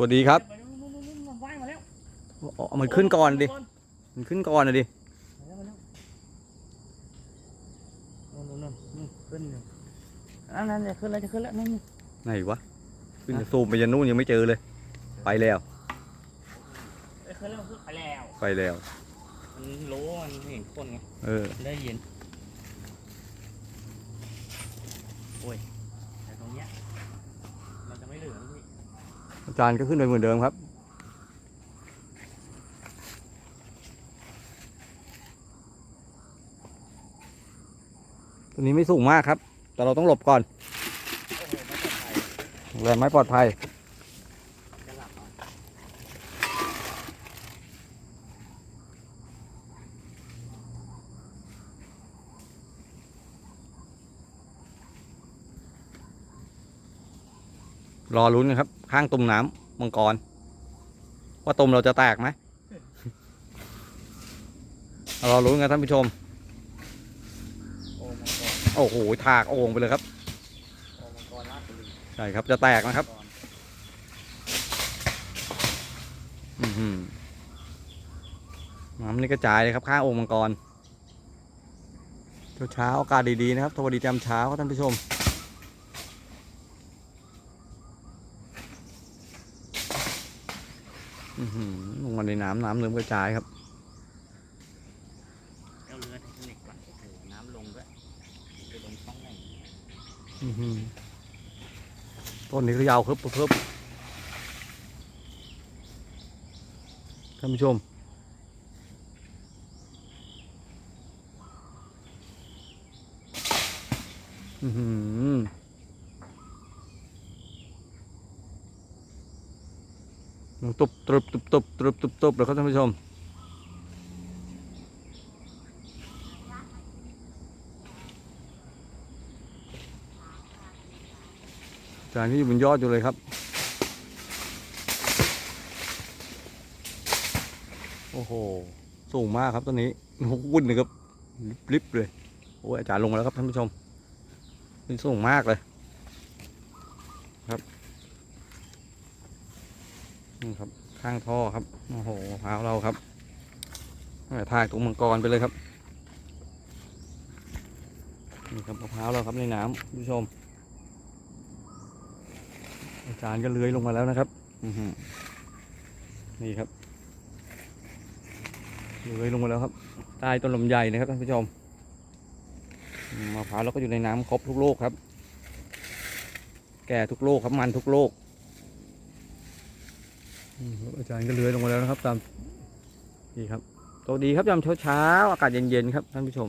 วัสดีครับไปนู่นนู่นนู่นมันว่ายมาแล้วเอาเอามันขึ้นก่อนดิ มันขึ้นก่อนนะดิมาแล้วมาแล้วนู่นนู่นนู่นนู่นขึ้นอยู่อันนั้นจะขึ้นแล้วจะขึ้นแล้วนู่นนู่นไหนวะ ขึ้นจะซูมไปยันนู่นยังไม่เจอเลย ไปแล้วเอ้ยขึ้นแล้วขึ้นไปแล้ว ไปแล้ว มันรู้ว่ามันเห็นคนไง เออ ได้ยินโอ้ยแต่ตรงเนี้ยมันจะไม่เหลือแล้วพี่ อาจารย์ก็ขึ้นไปเหมือนเดิมครับ ตัวนี้ไม่สูงมากครับ แต่เราต้องหลบก่อนโอ้โหไม่ปลอดภัยแรงไม้ปลอดภัย จะหลับเอา รอลุ้นกันครับ ข้างตุ่มน้ำมังกร ว่าตุ่มเราจะแตกไหมรอลุ้นกันท่านผู้ชม โอ้มังกรโอ้โห ถากโอ่งไปเลยครับอ้มังกรลาดบุรีใช่ครับ จะแตกนะครับมังกอือหือน้ำนี่กระจายเลยครับ ข้างองค์มังกรเช้าอากาศดี ๆ นะครับสวัสดีจำเช้าครับท่านผู้ชม อือหือ ลงมาในน้ำน้ำเริ่มกระจายครับเอาเรือไททานิกก่อนโอ้โหน้ำลงด้วยไปลงช่องไหนอื้อหือต้นนี้ก็ยาวครับเพิ่มท่านผู้ชม อือหือลง ตุบตุบตุบตุบตุบตุบตุบเลยครับท่านผู้ชม จารย์ที่อยู่บนยอดอยู่เลยครับ โอ้โห สูงมากครับต้นนี้วุ่นเลยครับลิบๆเลย โอ้ยอาจารย์ลงมาแล้วครับท่านผู้ชมนี่สูงมากเลย ครับ นี่ครับข้างท่อครับโอ้โหมะพร้าเราครับถ่ายตรงมังกรไปเลยครับนี่ครับมะพร้าวเราครับในน้ำท่านผู้ชม อาจารย์ก็เลื้อยลงมาแล้วนะครับนี่ครับเลื้อยลงมาแล้วครับใต้ต้นลำไยนะครับท่านผู้ชมมมะพร้าวเราก็อยู่ในน้ำครบทุกโลกครับ แก่ทุกโลกครับมันทุกโลก อาจารย์ก็เลื้อยลงมาแล้วนะครับ ตามนี่ครับสวัสดีครับยามเช้าๆอากาศเย็นๆครับท่านผู้ชม